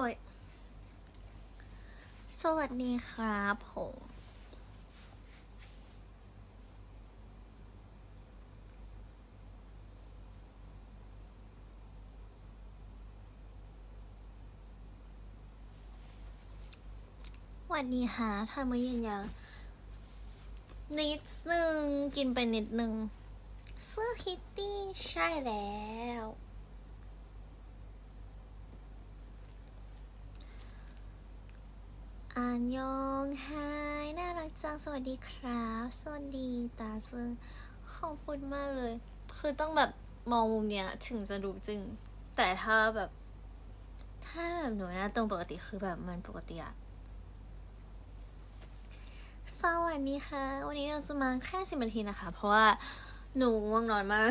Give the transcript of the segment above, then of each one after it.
อ้ย สวัสดีครับผมวันนี้ฮะทำมื้อเย็นยังนิดนึง กินไปนิดนึงเสื้อคิตตี้ใช่แล้ว อันยองไฮน่ารักจัง สวัสดีครับ สวัสดีตาซึ่งขอบคุณมากเลย คือต้องแบบมองมุมเนี้ยถึงจะดูจึงแต่ถ้าแบบ ถ้าแบบหนูหน้าตรงปกติคือแบบมันปกติอะสวัสดีค่ะ วันนี้เราจะมาแค่สิบนาทีนะคะ เพราะว่าหนูง่วงนอนมาก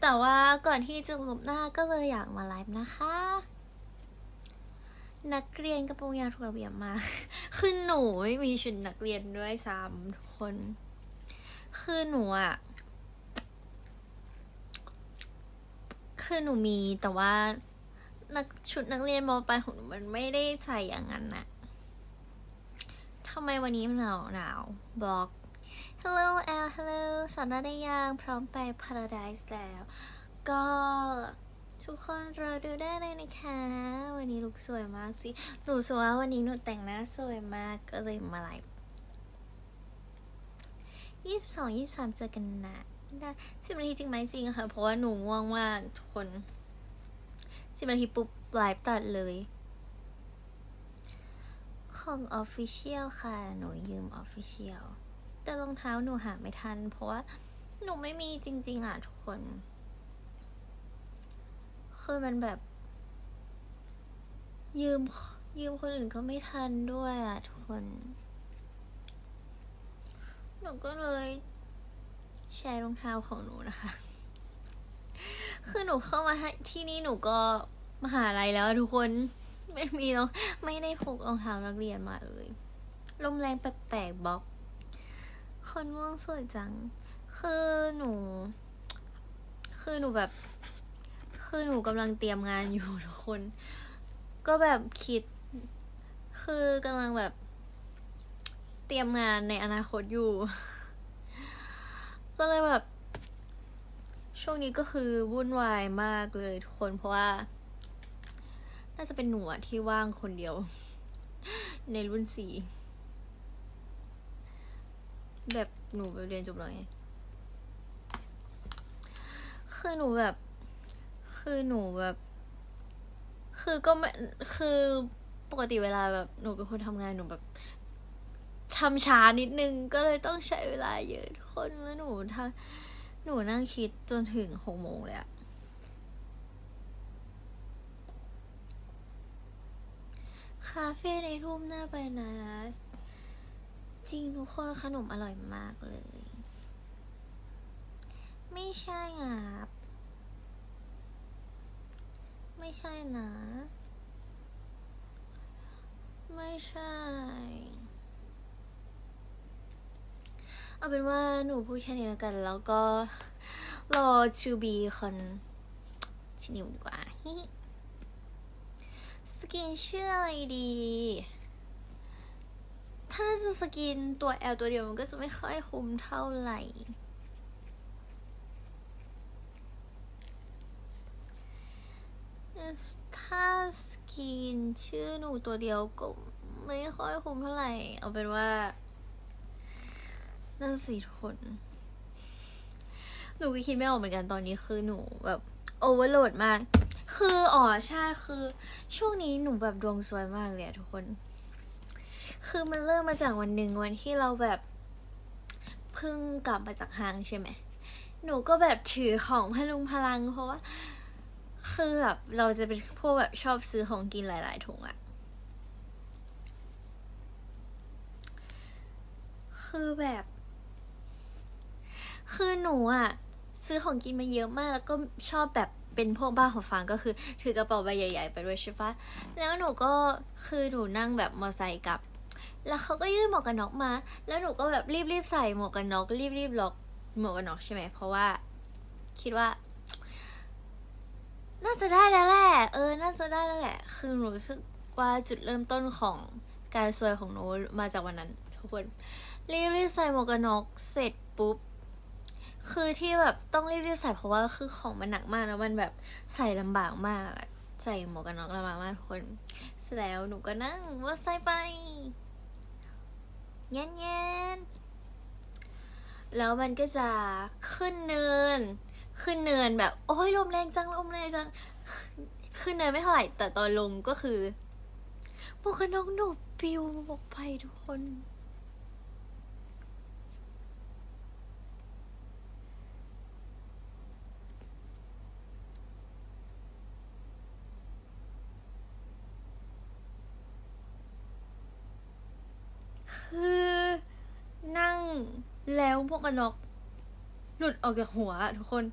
แต่ว่าก่อนที่จะลบหน้าก็เลยอยากมาไลฟ์นะคะ นักเรียนกระโปรงยาวถูกระเบียบมา คือหนูไม่มีชุดนักเรียนด้วยซ้ำทุกคน คือหนูอะคือหนูมีแต่ว่านักชุดนักเรียนมปลายของหนูมันไม่ได้ใส่อย่างนั้นนะทำไมวันนี้หนาวหนาวบล็อก Hello L Hello สอนได้ยังพร้อมไป Paradise แล้ว ก็ ทุกคนรอดูได้เลยนะคะ วันนี้ลุกสวยมากสิหนูสว่าวันนี้หนูแต่งหน้าสวยมากก็เลยมาไลฟ์ยี่สิบสองยี่สิบสามเจอกันนะได้สิบนาทีจริงไหมจริงค่ะ เพราะว่าหนูง่วงมากทุกคนสิบนาทีปุ๊บไลฟ์ตัดเลย ของ Official ค่ะ หนูยืม Official แต่รองเท้าหนูหาไม่ทัน เพราะว่าหนูไม่มีจริง ๆ อะทุกคน คือมันแบบ ยืมยืมคนอื่นก็ไม่ทันด้วยอะทุกคน หนูก็เลยใช้รองเท้าของหนูนะคะ คือหนูเข้ามาที่นี่หนูก็มหาลัยแล้วทุกคนไม่มีรองไม่ได้พกรองเท้านักเรียนมาเลยลมแรงแปลกๆบล็อก คนม่วงสวยจัง คือหนู คือหนูแบบ คือหนูกำลังเตรียมงานอยู่ทุกคน ก็แบบคิด คือกำลังแบบ เตรียมงานในอนาคตอยู่ ก็เลยแบบ ช่วงนี้ก็คือวุ่นวายมากเลยทุกคนเพราะว่า น่าจะเป็นหนูที่ว่างคนเดียว ในรุ่นสี่แบบหนูไปเรียนจบแล้วไงคือหนูแบบ คือหนูแบบ คือก็ไม่คือปกติเวลาแบบหนูเป็นคนทำงานหนูแบบทำช้านิดนึงก็เลยต้องใช้เวลาเยอะทุกคนแล้วหนูทำหนูนั่งคิดจนถึงหกโมงเลยอะคาเฟ่ในทุ่มหน้าไปนะ จริงทุกคนขนมอร่อยมากเลย ไม่ใช่งับ ไม่ใช่นะ ไม่ใช่ เอาเป็นว่าหนูพูดแค่นี้แล้วกัน แล้วก็รอชูบีคอนที่นิวดีกว่าฮิสกินชื่ออะไรดี ถ้าจะสกินตัว L ตัวเดียวมันก็จะไม่ค่อยคุ้มเท่าไหร่ ถ้าสกินชื่อหนูตัวเดียวก็ไม่ค่อยคุ้มเท่าไหร่ เอาเป็นว่า นั่นสิทุกคน หนูก็คิดไม่ออกเหมือนกันตอนนี้คือหนูแบบโอเวอร์โหลดมาก คืออ๋อใช่คือ ช่วงนี้หนูแบบดวงสวยมากเลยทุกคน คือมันเริ่มมาจากวันหนึ่งวันที่เราแบบเพิ่งกลับมาจากห้างใช่ไหม หนูก็แบบถือของพลุงพลังเพราะว่า คือแบบเราจะเป็นพวกแบบชอบซื้อของกินหลาย ๆ ถุงอะคือแบบ คือหนูอะซื้อของกินมาเยอะมาก แล้วก็ชอบแบบเป็นพวกบ้าหัวฟังก็คือ ถือกระเป๋าใบใหญ่ ๆ ไปด้วยใช่ปะแล้วหนูก็คือหนูนั่งแบบมอไซค์กลับ แล้วเขาก็ยื่นหมวกกันน็อกมา แล้วหนูก็แบบรีบๆใส่หมวกกันน็อกรีบๆล็อกหมวกกันน็อกใช่ไหมเพราะว่า คิดว่า น่าจะได้แล้วแหละ เออ น่าจะได้แล้วแหละ คือหนูรู้สึกว่าจุดเริ่มต้นของการซวยของหนูมาจากวันนั้น ทุกคน รีบรีบใส่หมวกกันน็อกเสร็จปุ๊บ คือที่แบบต้องรีบรีบใส่เพราะว่าคือของมันหนักมากแล้วมันแบบใส่ลำบากมาก ใส่หมวกกันน็อกลำบากมากทุกคนเสร็จแล้วหนูก็นั่งว่าใส่ไปเยเงี้ยแล้วมันก็จะขึ้นเนิน ขึ้นเนินแบบ โอ้ยลมแรงจังลมแรงจัง ขึ้นเนินไม่เท่าไหร่ แต่ตอนลงก็คือหมวกกันน็อกหนูปิวออกไปทุกคน คือนั่งแล้วพวกกันน็อกหลุดออกจากหัวทุกคน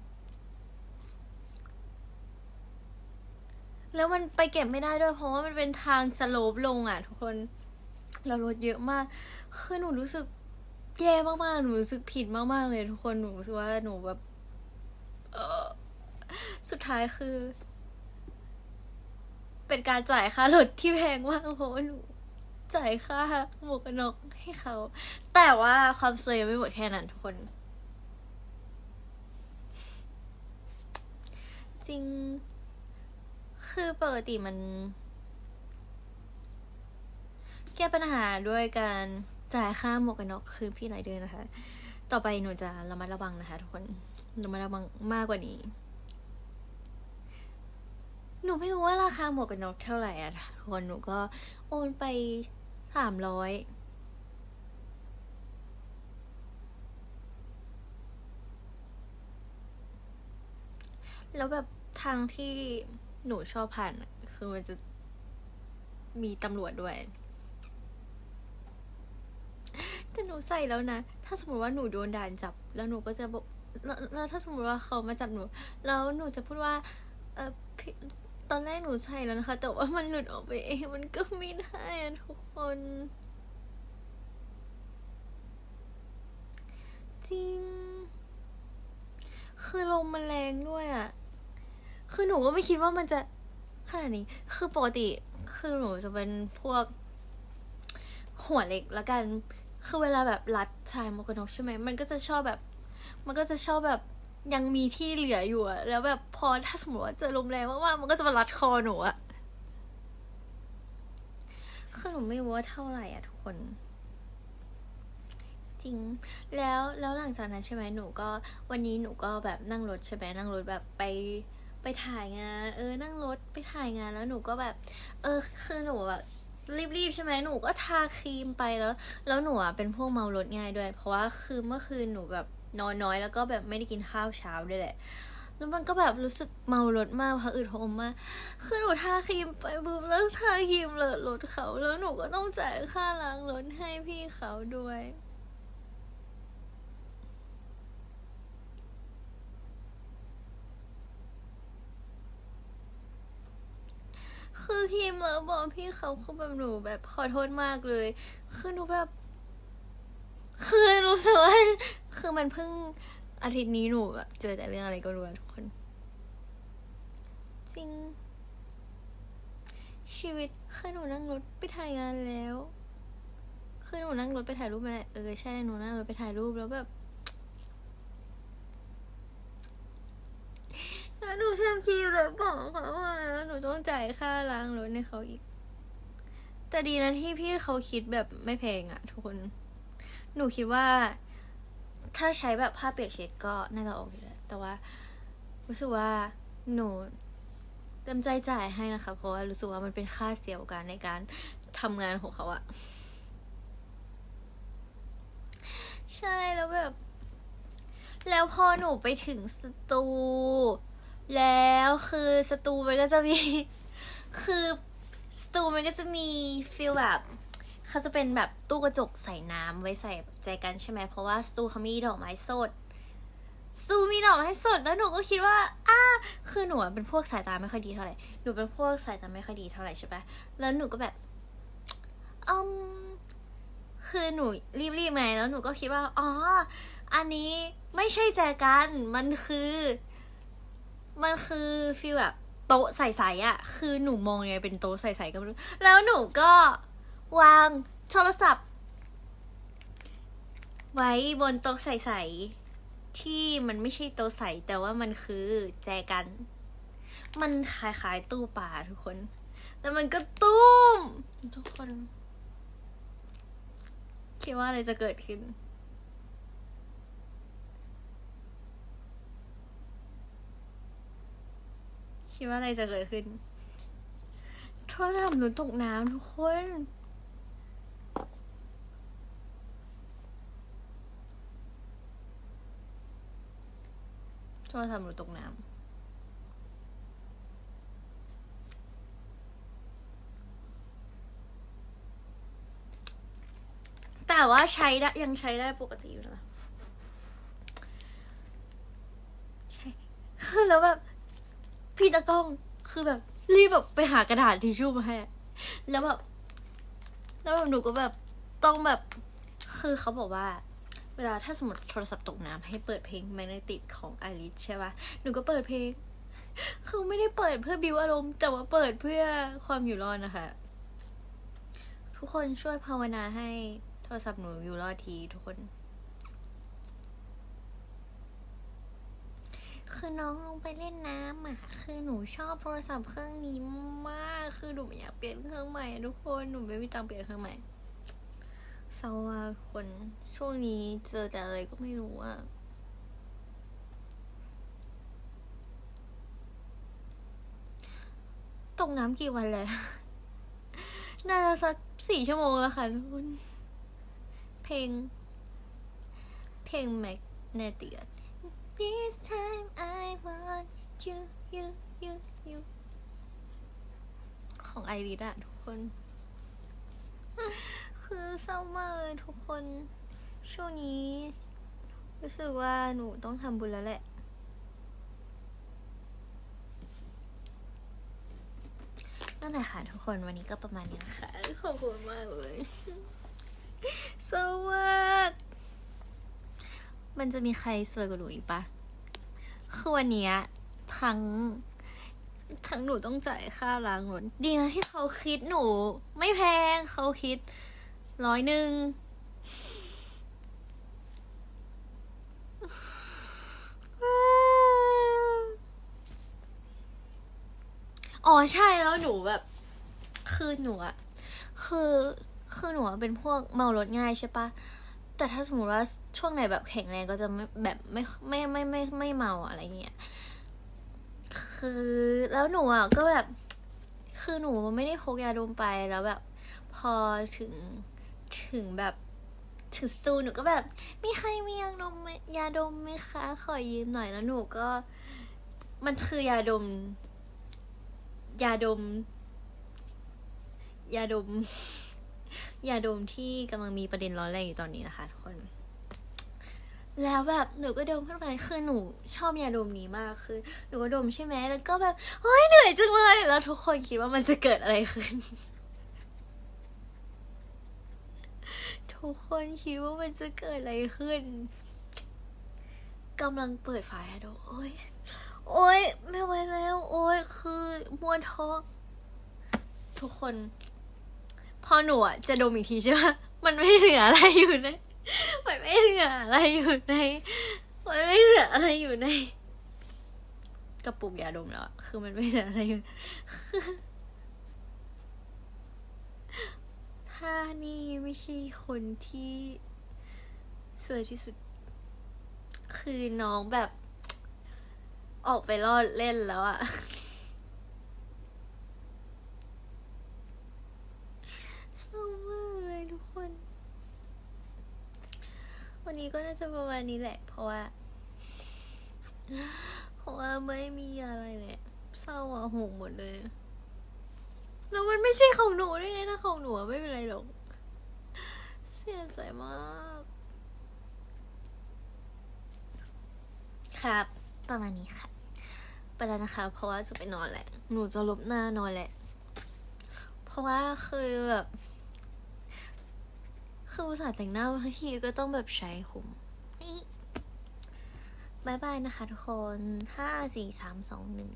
แล้วมันไปเก็บไม่ได้ด้วยเพราะว่ามันเป็นทางสโลปลงอะ ทุกคน เรารถเยอะมาก คือหนูรู้สึกแย่มากๆ หนูรู้สึกผิดมากๆ เลยทุกคน หนูรู้สึกว่าหนูแบบ เออสุดท้ายคือ เป็นการจ่ายค่ารถที่แพงมากเพราะว่าหนูจ่ายค่าหมวกกันน็อกให้เขา แต่ว่าความสวยยังไม่หมดแค่นั้นทุกคน จริง คือปกติมันแก้ปัญหาด้วยการจ่ายค่าหมวกกันน็อกคือพี่ไรเดอร์นะคะ ต่อไปหนูจะระมัดระวังนะคะทุกคนระมัดระวังมากกว่านี้ หนูไม่รู้ว่าราคาหมวกกันน็อกเท่าไหร่อะทุกคนหนูก็โอนไปสามร้อยแล้วแบบทางที่ หนูชอบผ่านอะคือมันจะมีตำรวจด้วย แต่หนูใส่แล้วนะ ถ้าสมมติว่าหนูโดนด่านจับ แล้วหนูก็จะบอกแล้วแล้วถ้าสมมติว่าเขามาจับหนู แล้วหนูจะพูดว่า เออตอนแรกหนูใส่แล้วนะคะ แต่ว่ามันหลุดออกไปเอง มันก็ไม่ได้อะทุกคน จริง คือลมมันแรงด้วยอะ คือหนูก็ไม่คิดว่ามันจะขนาดนี้ คือปกติ คือหนูจะเป็นพวก หัวเล็กแล้วกัน คือเวลาแบบรัดชายมกนกใช่ไหม มันก็จะชอบแบบ มันก็จะชอบแบบยังมีที่เหลืออยู่อะแล้วแบบพอถ้าสมมติว่าเจอลมแรงมากๆมันก็จะมารัดคอหนูอะคือหนูไม่รู้ว่าเท่าไหร่อะทุกคน จริง แล้วแล้วหลังจากนั้นใช่ไหมหนูก็วันนี้หนูก็แบบนั่งรถใช่ไหมนั่งรถแบบไป ไปถ่ายงาน เออ นั่งรถไปถ่ายงานแล้วหนูก็แบบ เออ คือหนูแบบรีบๆใช่ไหมหนูก็ทาครีมไปแล้ว แล้วหนูอะเป็นพวกเมารถง่ายด้วย เพราะว่าคือเมื่อคืนหนูแบบนอนน้อยแล้วก็แบบไม่ได้กินข้าวเช้าด้วยแหละ แล้วมันก็แบบรู้สึกเมารถมากพะอืดพะอมมาก คือหนูทาครีมไปปุ๊บแล้วทาครีมเลอะรถเขา แล้วหนูก็ต้องจ่ายค่าล้างรถให้พี่เขาด้วย คือครีมเลอะบอกพี่เขาคือแบบหนูแบบขอโทษมากเลย คือหนูแบบ คือรู้สึกว่าคือมันเพิ่งอาทิตย์นี้หนูแบบเจอแต่เรื่องอะไรก็รู้อะทุกคน จริง ชีวิตคือหนูนั่งรถไปถ่ายงานแล้ว คือหนูนั่งรถไปถ่ายรูปมาแหละเออใช่หนูนั่งรถไปถ่ายรูปแล้วแบบ แล้วหนูทำ ครีมเลยบอกเขาว่าหนูต้องจ่ายค่าล้างรถให้เขาอีก แต่ดีนะที่พี่เขาคิดแบบไม่แพงอะทุกคน หนูคิดว่า ถ้าใช้แบบผ้าเปียกเช็ดก็น่าจะโอเคแหละแต่ว่า รู้สึกว่าหนูเต็มใจจ่ายให้นะคะ เพราะว่ารู้สึกว่ามันเป็นค่าเสียโอกาสในการทำงานของเขาอะใช่แล้วแบบ แล้วพอหนูไปถึงสตู แล้วคือสตูมันก็จะมี คือสตูมันก็จะมีฟีลแบบเขาจะเป็นแบบตู้กระจกใส่น้ำไว้ใส่ใจกันใช่ไหมเพราะว่าสตูเขามีดอกไม้สดสตูมีดอกไม้สดแล้วหนูก็คิดว่าอ้าคือหนูเป็นพวกสายตาไม่ค่อยดีเท่าไหร่หนูเป็นพวกสายตาไม่ค่อยดีเท่าไหร่ใช่ปะแล้วหนูก็แบบอืมคือหนูรีบๆไงแล้วหนูก็คิดว่า อ๋อ อันนี้ไม่ใช่แจกันมันคือ มันคือฟีลแบบโต๊ะใสๆอะ คือหนูมองยังไงเป็นโต๊ะใสๆก็ไม่รู้ แล้วหนูก็วางโทรศัพท์ ไว้บนโต๊ะใสๆที่มันไม่ใช่โต๊ะใส แต่ว่ามันคือแจกัน มันคล้ายๆตู้ปลาทุกคน แต่มันก็ตุ้ม ทุกคน คิดว่าอะไรจะเกิดขึ้น คิดว่าอะไรจะเกิดขึ้นโทรศัพท์หนูตกน้ำทุกคน โทรศัพท์หนูตกน้ำแต่ว่าใช้ได้ยังใช้ได้ปกติอยู่นะใช่คือแล้วแบบ พี่ตะก้องคือแบบรีบแบบไปหากระดาษทิชชู่มาให้แล้วแบบแล้วแบบหนูก็แบบต้องแบบ คือเขาบอกว่า เวลาถ้าสมมติโทรศัพท์ตกน้ำให้เปิดเพลงแมกเนติกของอลิสใช่ปะหนูก็เปิดเพลง คือไม่ได้เปิดเพื่อบิวอารมณ์ แต่ว่าเปิดเพื่อความอยู่รอดนะคะ ทุกคนช่วยภาวนาให้โทรศัพท์หนูอยู่รอดทีทุกคน คือน้องลงไปเล่นน้ำอะ คือหนูชอบโทรศัพท์เครื่องนี้มาก คือหนูไม่อยากเปลี่ยนเครื่องใหม่ทุกคน หนูไม่มีตังเปลี่ยนเครื่องใหม่เศร้าว่าคนช่วงนี้เจอแต่อะไรก็ไม่รู้อะตกน้ำกี่วันแล้ว น่าจะสักสี่ชั่วโมงแล้วค่ะทุกคน เพลง เพลงแมกเนติก This time I want you you you you ของไอริสอะทุกคน คือเศร้ามากเลยทุกคน ช่วงนี้ รู้สึกว่าหนูต้องทำบุญแล้วแหละ นั่นแหละค่ะทุกคนวันนี้ก็ประมาณนี้นะคะ ขอบคุณมากเลยเศร้ามาก มันจะมีใครสวยกว่าหนูอีกปะคือวันนี้ทั้งทั้งหนูต้องจ่ายค่าล้างรถดีนะที่เขาคิดหนู ไม่แพงเขาคิดร้อยหนึ่งอ๋อใช่แล้วหนูแบบ คือหนูอะคือคือหนูเป็นพวกเมารถง่ายใช่ปะ แต่ถ้าสมมติว่าช่วงไหนแบบแข็งแรงก็จะไม่แบบไม่ไม่ไม่ไม่ไม่เมาอะไรเงี้ย คือแล้วหนูอะก็แบบ คือหนูไม่ได้พกยาดมไปแล้วแบบ พอถึงถึงแบบถึงสตูหนูก็แบบ มีใครมียาดมไหมยาดมไหมคะ ขอยืมหน่อยแล้วหนูก็ มันคือยาดม ยาดม ยาดม ยาดมที่กำลังมีประเด็นร้อนแรงอยู่ตอนนี้นะคะทุกคน แล้วแบบหนูก็ดมขึ้นไปคือหนูชอบยาดมนี้มากคือ หนูก็ดมใช่ไหมแล้วก็แบบเฮ้ยเหนื่อยจังเลย แล้วทุกคนคิดว่ามันจะเกิดอะไรขึ้น ทุกคนคิดว่ามันจะเกิดอะไรขึ้นกำลังเปิดฝายาดมโอ้ย โอ้ย ไม่ไหวแล้ว โอ้ย คือมวนท้อง ทุกคน พอหนูอะจะดมอีกทีใช่ไหมมันไม่เหลืออะไรอยู่ในมันไม่เหลืออะไรอยู่ในมันไม่เหลืออะไรอยู่ในกระปุกยาดมแล้วคือมันไม่เหลืออะไรอยู่ถ้านี่ไม่ใช่คนที่สวยที่สุด คือน้องแบบ ออกไปรอดเล่นแล้วอะ เศร้ามากเลยทุกคน วันนี้ก็น่า จะประมาณนี้แหละ เพราะว่า เพราะว่าไม่มีอะไรแหละเศร้าอะหงหมดเลย แล้วมันไม่ใช่ของหนูได้ไงถ้าของหนูไม่เป็นไรหรอก เสียใจมาก ครับ ประมาณนี้ค่ะ ไปแล้วนะคะ เพราะว่าจะไปนอนแหละ หนูจะลบหน้านอนแหละ เพราะว่าคือแบบ คืออุตส่าห์แต่งหน้าบางทีก็ต้องแบบใช้คุ้ม บายบายนะคะทุกคน ห้าสี่สามสองหนึ่ง